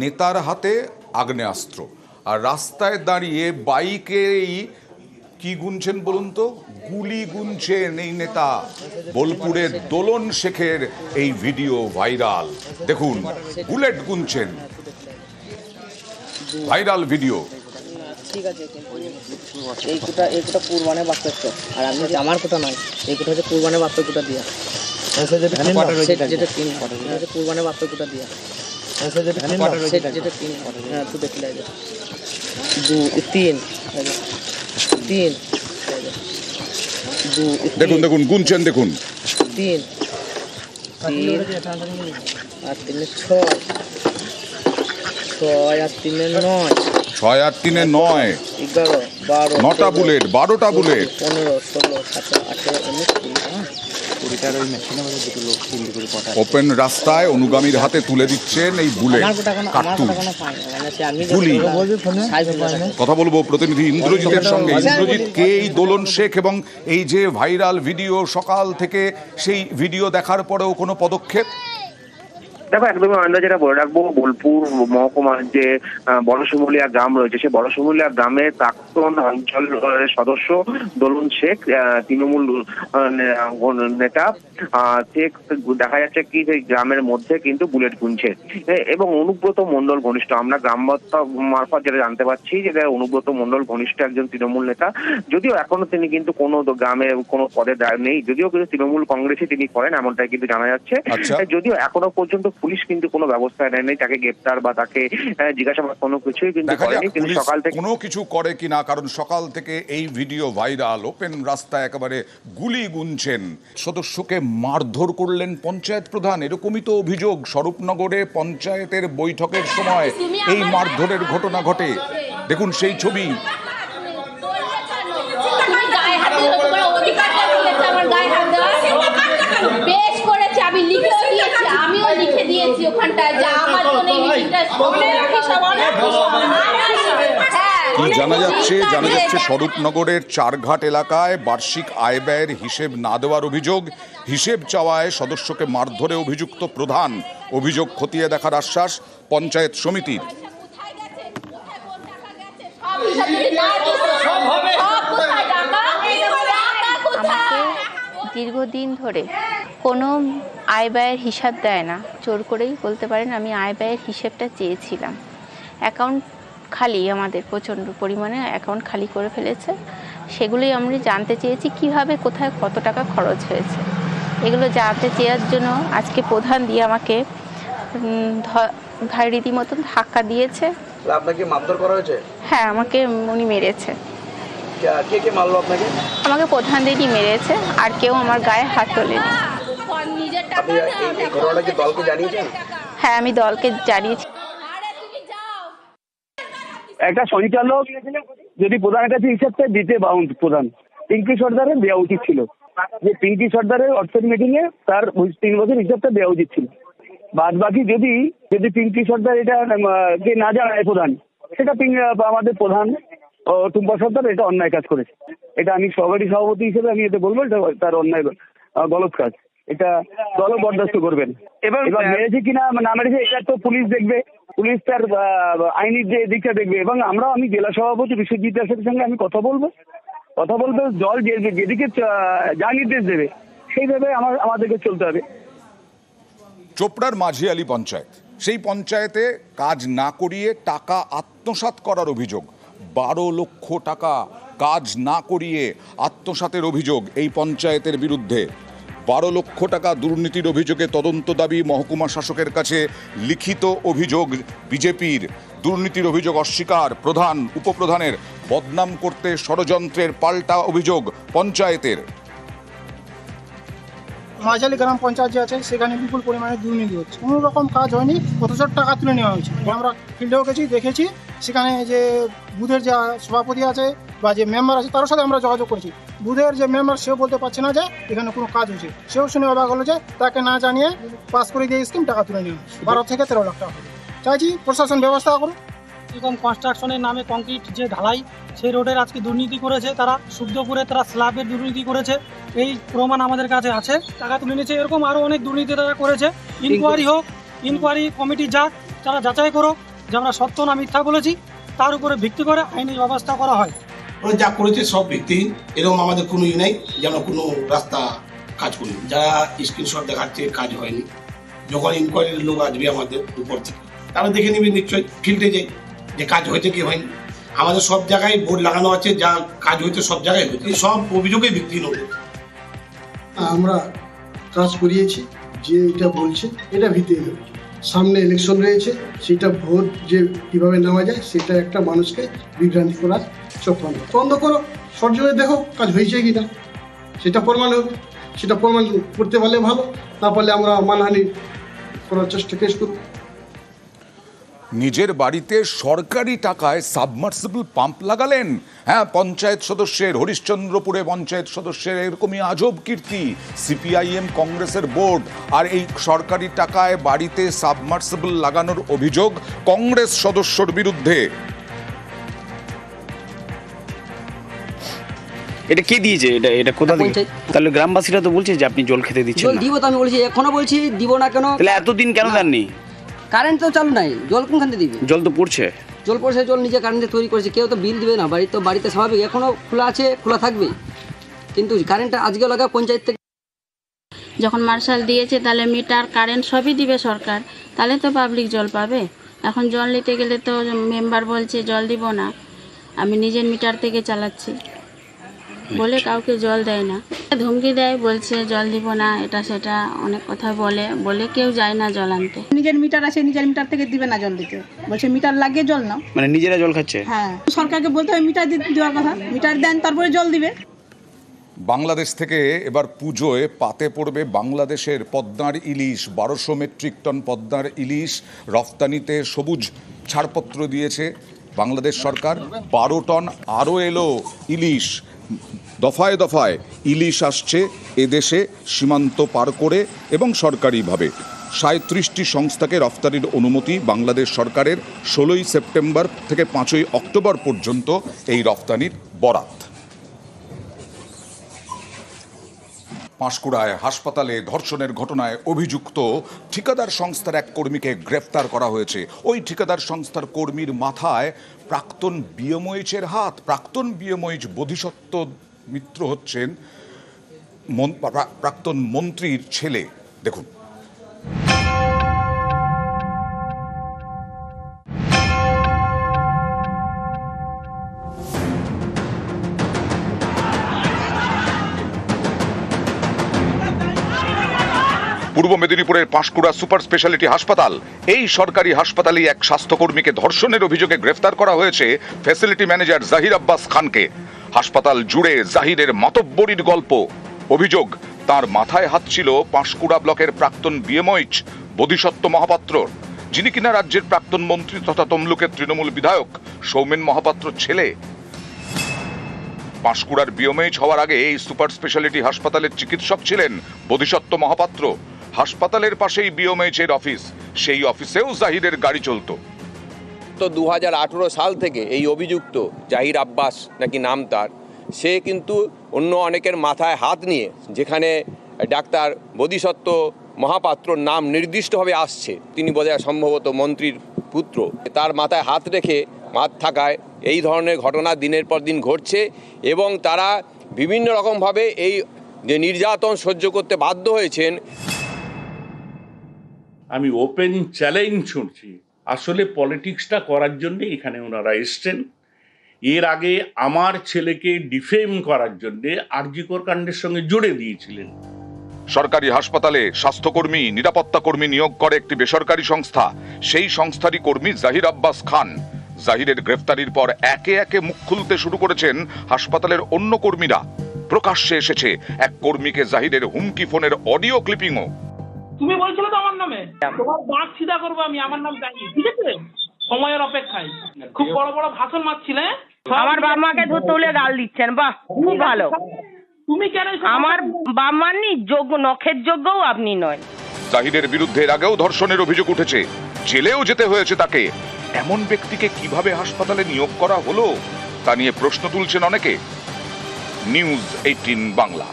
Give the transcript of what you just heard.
নেতার হাতে আগ্নেয়াস্ত্র। আর রাস্তায় দাঁড়িয়ে বাইকেই কি গুনছেন বলুন তো? গুলি গুনছেন এই নেতা। বোলপুরের দোলন শেখের এই ভিডিও ভাইরাল। দেখুন বুলেট গুনছেন। Viral video. ঠিক আছে এই কোটা এই কোটা কুরবানের বাস্তব আর আমি আমার কোটা নয় এই কোটা হচ্ছে কুরবানের বাস্তব কোটা দিয়া যেটা হচ্ছে কুরবানের বাস্তব কোটা দিয়া যেটা তিন হ্যাঁ তিন। তিন। দেখুন দেখুন গুনছেন দেখুন। তিন। তিন। আর তিনে ছয়। ছয় আর তিনে নয়। ছয় আর তিনে নয়। এগারো বারো নটা বুলেট বারোটা বুলেট। পনেরো ষোলো সতেরো আঠেরো উনিশ কুড়ি ওপেন রাস্তায় অনুগামীর হাতে তুলে দিচ্ছেন এই বুলেট কার্তুজ মানে গুলি। কথা বলব প্রতিনিধি ইন্দ্রজিতের সঙ্গে। ইন্দ্রজিৎ কে এই দোলন শেখ এবং এই যে ভাইরাল ভিডিও সকাল থেকে সেই ভিডিও দেখার পরেও কোনো পদক্ষেপ? দেখো একদমই আমরা যেটা বলে রাখব বোলপুর মহকুমার যে আহ, বড়শিমুলিয়া গ্রাম রয়েছে সেই বড়শিমুলিয়া গ্রামের প্রাক্তন অঞ্চল সদস্য দোলন শেখ তৃণমূল নেতা শেখ দেখা যাচ্ছে কি যে গ্রামের মধ্যে কিন্তু বুলেট গুনছে এবং অনুব্রত মন্ডল ঘনিষ্ঠ আমরা গ্রাম মারফত যেটা জানতে পারছি যে অনুব্রত মন্ডল ঘনিষ্ঠ একজন তৃণমূল নেতা যদিও এখনও তিনি কিন্তু কোনো গ্রামে কোনো পদে নেই যদিও কিন্তু তৃণমূল কংগ্রেসে তিনি করেন এমনটাই কিন্তু জানা যাচ্ছে আচ্ছা। যদিও এখনও পর্যন্ত পুলিশ কিন্তু কোনো ব্যবস্থা নেয়নি তাকে গ্রেপ্তার বা তাকে জিজ্ঞাসাবাদ কোনো কিছুই কিন্তু করেনি কিন্তু সকাল থেকে কোনো কিছু করে কিনা কারণ সকাল থেকে এই ভিডিও ভাইরাল ওপেন রাস্তায় একেবারে গুলি গুনছেন। সদস্যকে মারধর করলেন পঞ্চায়েত প্রধান এরকমই তো অভিযোগ স্বরূপনগরে পঞ্চায়েতের বৈঠকের সময় এই মারধরের ঘটনা ঘটে। দেখুন সেই ছবি তুমি গায়ে হাত দিলে তোমার অধিকারটা দিয়েছে আমার গায়ে হাত দেওয়ার বেশ করেছে আমি লিখেও দিয়েছি আমিও লিখে দিয়েছি ওখানটায় যে আমার জন্য এই মিটিংটা হ্যাঁ কি জানা যাচ্ছে জানা যাচ্ছে স্বরূপনগরের চারঘাট এলাকায় বার্ষিক আয় ব্যয়ের হিসেব না দেওয়ার অভিযোগ। হিসেব চাওয়ায় সদস্যকে মারধরে অভিযুক্ত প্রধান। অভিযোগ খতিয়ে দেখার আশ্বাস পঞ্চায়েত সমিতির। দীর্ঘদিন ধরে কোনো আয় ব্যয়ের হিসাব দেয় না। জোর করেই বলতে পারেন আমি আয় ব্যয়ের হিসেবটা চেয়েছিলাম। অ্যাকাউন্ট খালি আমাদের প্রচণ্ড পরিমাণে অ্যাকাউন্ট খালি করে ফেলেছে। সেগুলোই আমি জানতে চেয়েছি কীভাবে কোথায় কত টাকা খরচ হয়েছে। এগুলো জানতে চেয়ার জন্য আজকে প্রধান দিয়ে আমাকে ঘাড় রীতিমতন ধাক্কা দিয়েছে। আপনাকে মারধর করা হয়েছে? হ্যাঁ আমাকে উনি মেরেছে। কে- কে মারলো আপনাকে? আমাকে প্রধান দিদি মেরেছে আর কেউ আমার গায়ে হাত তোলেনি। হ্যাঁ আমি দলকে জানিয়েছি। একটা সঞ্চালক যদি প্রধানের কাছে হিসাবটা দিতে বাউন্ড প্রধান। পিঙ্কি সর্দারের দেওয়া উচিত ছিল। যে পিঙ্কি সর্দারের অর্থের মিটিং এ তার তিন বছর হিসাবটা দেওয়া উচিত ছিল। বাদ বাকি যদি যদি পিঙ্কি সর্দার এটা কে না জানায় প্রধান সেটা পিং আমাদের প্রধান টুম্পা সর্দার এটা অন্যায় কাজ করেছে। এটা আমি সহকারী সভাপতি হিসেবে আমি এটা বলব এটা তার অন্যায় গলত কাজ। এটা দলও বরদাস্ত করবেন। এবার মেরেছে কিনা না মেরেছে এটা তো পুলিশ দেখবে। পুলিশ তার আইনি যে দিকটা দেখবে, এবং আমরা, আমি জেলা সভাপতি বিশ্বজিৎ দাসের সঙ্গে আমি কথা বলব। কথা বলব দল যেদিকে যা নির্দেশ দেবে, সেইভাবে আমার, আমাদেরকে চলতে হবে। চোপড়ার মাঝি আলী পঞ্চায়েত, সেই পঞ্চায়েতে কাজ না করিয়ে টাকা আত্মসাৎ করার অভিযোগ, বারো লক্ষ টাকা কাজ না করিয়ে আত্মসাতের অভিযোগ এই পঞ্চায়েতের বিরুদ্ধে। বারো লক্ষ টাকা দুর্নীতির অভিযোগে তদন্ত দাবি মহকুমা শাসকের কাছে লিখিত অভিযোগ বিজেপির। দুর্নীতির অভিযোগ অস্বীকার, প্রধান, উপপ্রধানের। বদনাম করতে ষড়যন্ত্রের পাল্টা অভিযোগ পঞ্চায়েতের। মাঝালি গ্রাম পঞ্চায়েত যে আছে, সেখানে বিপুল পরিমাণে দুর্নীতি হচ্ছে। কোনো রকম কাজ হয়নি অথচ টাকা তুলে নেওয়া হয়েছে। আমরা ফিল্ডেও গেছি, দেখেছি সেখানে যে বুধের যে সভাপতি আছে বা যে মেম্বার আছে তার সাথে আমরা যোগাযোগ করেছি। বুধের যে মেম্বার সেও বলতে পারছে না যে এখানে কোনো কাজ হয়েছে। সেও শুনে অবাক হলো যে তাকে না জানিয়ে পাস করে দিয়ে স্কিম টাকা তুলে হয়েছে। বারো থেকে তেরো লাখ টাকা। চাইছি প্রশাসন ব্যবস্থা করুন এরকম কনস্ট্রাকশনের নামে কংক্রিট যে ঢালাই সেই রোডের আজকে দুর্নীতি করেছে। তারা শুদ্ধপুরে তারা স্ল্যাবের দুর্নীতি করেছে। এই প্রমাণ আমাদের কাছে আছে। টাকা তুলে নিয়েছে। এরকম আরও অনেক দুর্নীতি তারা করেছে। ইনকোয়ারি হোক ইনকোয়ারি কমিটি যাক তারা যাচাই করো যে আমরা সত্য না মিথ্যা বলেছি তার উপরে ভিত্তি করে আইনি ব্যবস্থা করা হয়। ওরা যা করেছে সব ভিত্তিহীন এরকম আমাদের কোনো ই নাই যেন কোনো রাস্তা কাজ করি যারা স্ক্রিনশট দেখাচ্ছে কাজ হয়নি। যখন ইনকোয়ারির লোক আসবে আমাদের উপর থেকে তারা দেখে নেবে নিশ্চয়ই ফিল্ডে যাই যে কাজ হয়েছে কি হয়নি। আমাদের সব জায়গায় বোর্ড লাগানো আছে যা কাজ হয়েছে সব জায়গায় হয়েছে। সব অভিযোগই ভিত্তিহীন ওদের আমরা কাজ করিয়েছি যে এটা বলছে এটা ভিত্তিহীন সামনে ইলেকশন রয়েছে, সেটা ভোট যে কীভাবে নেওয়া যায়, সেটা একটা মানুষকে বিভ্রান্তি করার চক্রান্ত। বন্ধ করো হয়ে দেখো কাজ হয়েছে কি না। সেটা প্রমাণ হোক সেটা প্রমাণ করতে পারলে ভালো, না পারলে আমরা মানহানি করার চেষ্টা কেস করব। নিজের বাড়িতে সরকারি টাকায় সাবমার্সিবল পাম্প লাগালেন। হ্যাঁ পঞ্চায়েত সদস্যের হরিশ্চন্দ্রপুরে পঞ্চায়েত সদস্যের এরকমই আজব কীর্তি সিপিআইএম কংগ্রেসের বোর্ড। আর এই সরকারি টাকায় বাড়িতে সাবমার্সিবল লাগানোর অভিযোগ কংগ্রেস সদস্যর বিরুদ্ধে। এটা কে দিয়েছে? এটা এটা কোথা থেকে? তাহলে গ্রামবাসীরা তো বলছে যে আপনি জল খেতে দিচ্ছেন দিব তো আমি বলছি এখনও বলছি দিব না কেন? তাহলে এতদিন কেন দেননি? কারেন্ট তো চালু নাই। জল কোনখান থেকে দিবে? জল তো পড়ছে। জল পড়ছে জল নিজে কারেন্টে তৈরি করেছে। কেউ তো বিল দিবে না। বাড়ি তো বাড়িতে স্বাভাবিক। এখনও খোলা আছে খোলা থাকবে। কিন্তু কারেন্টটা আজকে লাগা পঞ্চায়েত থেকে। যখন মার্শাল দিয়েছে তাহলে মিটার কারেন্ট সবই দিবে সরকার। তাহলে তো পাবলিক জল পাবে। এখন জল নিতে গেলে তো মেম্বার বলছে জল দিব না। আমি নিজের মিটার থেকে চালাচ্ছি। বলে কাউকে জল দেয় না। ধমকি দেয় বলছে জল দিব না এটা সেটা। অনেক কথা বলে বলে কেউ যায় না জল আনতে। নিজের মিটার আছে নিজের মিটার থেকে দিবে না জল দিতে। বলছে মিটার লাগিয়ে জল নাও। মানে নিজেরা জল খাচ্ছে? হ্যাঁ। সরকারকে বলতে হবে মিটার দিতে দেওয়ার কথা। মিটার দেন তারপরে জল দিবে। বাংলাদেশ থেকে এবার পুজোয় পাতে পড়বে বাংলাদেশের পদ্মার ইলিশ। বারোশো মেট্রিক টন পদ্মার ইলিশ রফতানিতে সবুজ ছাড়পত্র দিয়েছে বাংলাদেশ সরকার। বারো টন আরও এলো ইলিশ। দফায় দফায় ইলিশ আসছে এদেশে সীমান্ত পার করে এবং সরকারিভাবে। সাঁত্রিশটি সংস্থাকে রফতানির অনুমতি বাংলাদেশ সরকারের ষোলোই সেপ্টেম্বর থেকে পাঁচই অক্টোবর পর্যন্ত এই রফতানির বরাত। পাঁশকুড়ায় হাসপাতালে ধর্ষণের ঘটনায় অভিযুক্ত ঠিকাদার সংস্থার এক কর্মীকে গ্রেফতার করা হয়েছে। ওই ঠিকাদার সংস্থার কর্মীর মাথায় প্রাক্তন বিএমওইচের হাত, প্রাক্তন বিএমওইচ বোধিসত্ত্ব মিত্র হচ্ছেন প্রাক্তন মন্ত্রীর ছেলে। দেখুন। পূর্ব মেদিনীপুরের পাঁশকুড়া সুপার স্পেশালিটি হাসপাতাল। এই সরকারি হাসপাতালেই এক স্বাস্থ্যকর্মীকে ধর্ষণের অভিযোগে গ্রেফতার করা হয়েছে ফ্যাসিলিটি ম্যানেজার জাহির আব্বাস খানকে। হাসপাতাল জুড়ে জাহিরের মাতব্বরির গল্প। অভিযোগ, তার মাথায় হাত ছিল পাঁশকুড়া ব্লকের প্রাক্তন বিএমওইচ বোধিসত্ত্ব মহাপাত্রর যিনি কিনা রাজ্যের প্রাক্তন মন্ত্রী তথা তমলুকের তৃণমূল বিধায়ক সৌমেন মহাপাত্র ছেলে। পাঁশকুড়ার বিএমএইচ হওয়ার আগে এই সুপার স্পেশালিটি হাসপাতালের চিকিৎসক ছিলেন বোধিসত্ত্ব মহাপাত্র। হাসপাতালের পাশেই বিএমএইচ এর অফিস, সেই অফিসেও জাহিদের গাড়ি চলতো। দু হাজার আঠেরো সাল থেকে এই অভিযুক্ত জাহির আব্বাস নাকি নাম তার, সে কিন্তু অন্য অনেকের মাথায় হাত নিয়ে যেখানে ডাক্তার বোধিসত্ত্ব মহাপাত্রর নাম নির্দিষ্টভাবে আসছে, তিনি বোধহয় সম্ভবত মন্ত্রীর পুত্র, তার মাথায় হাত রেখে মাত থাকায় এই ধরনের ঘটনা দিনের পর দিন ঘটছে এবং তারা বিভিন্ন রকমভাবে এই যে নির্যাতন সহ্য করতে বাধ্য হয়েছেন। আমি ওপেন চ্যালেঞ্জ ছুটছি আসলে পলিটিক্সটা করার জন্যে এখানে ওনারা এসছেন। এর আগে আমার ছেলেকে ডিফেম করার জন্য আরজিকর কাণ্ডের সঙ্গে জুড়ে দিয়েছিলেন। সরকারি হাসপাতালে স্বাস্থ্যকর্মী, নিরাপত্তা কর্মী নিয়োগ করে একটি বেসরকারি সংস্থা। সেই সংস্থারই কর্মী জাহির আব্বাস খান। জাহিরের গ্রেফতারির পর একে একে মুখ খুলতে শুরু করেছেন হাসপাতালের অন্য কর্মীরা। প্রকাশ্যে এসেছে এক কর্মীকে জাহিরের হুমকি ফোনের অডিও ক্লিপিংও। তুমি বলছিলে তো আমার নামে? তোমার বাঁক সিধা করব আমি আমার নাম জানি ঠিক আছে? সময়ের অপেক্ষায়। খুব বড় বড় ভাষণ মারছিলে আমার বাবা মাকে তুলে গাল দিচ্ছেন বাহ খুব ভালো। তুমি কেন আমার বাবা মাননি যোগ্য নখের যোগ্যও আপনি নয়। জাহিরের বিরুদ্ধে এর আগেও ধর্ষণের অভিযোগ উঠেছে। জেলেও যেতে হয়েছে তাকে। এমন ব্যক্তিকে কীভাবে হাসপাতালে নিয়োগ করা হলো তা নিয়ে প্রশ্ন তুলছেন অনেকে। News eighteen Bangla.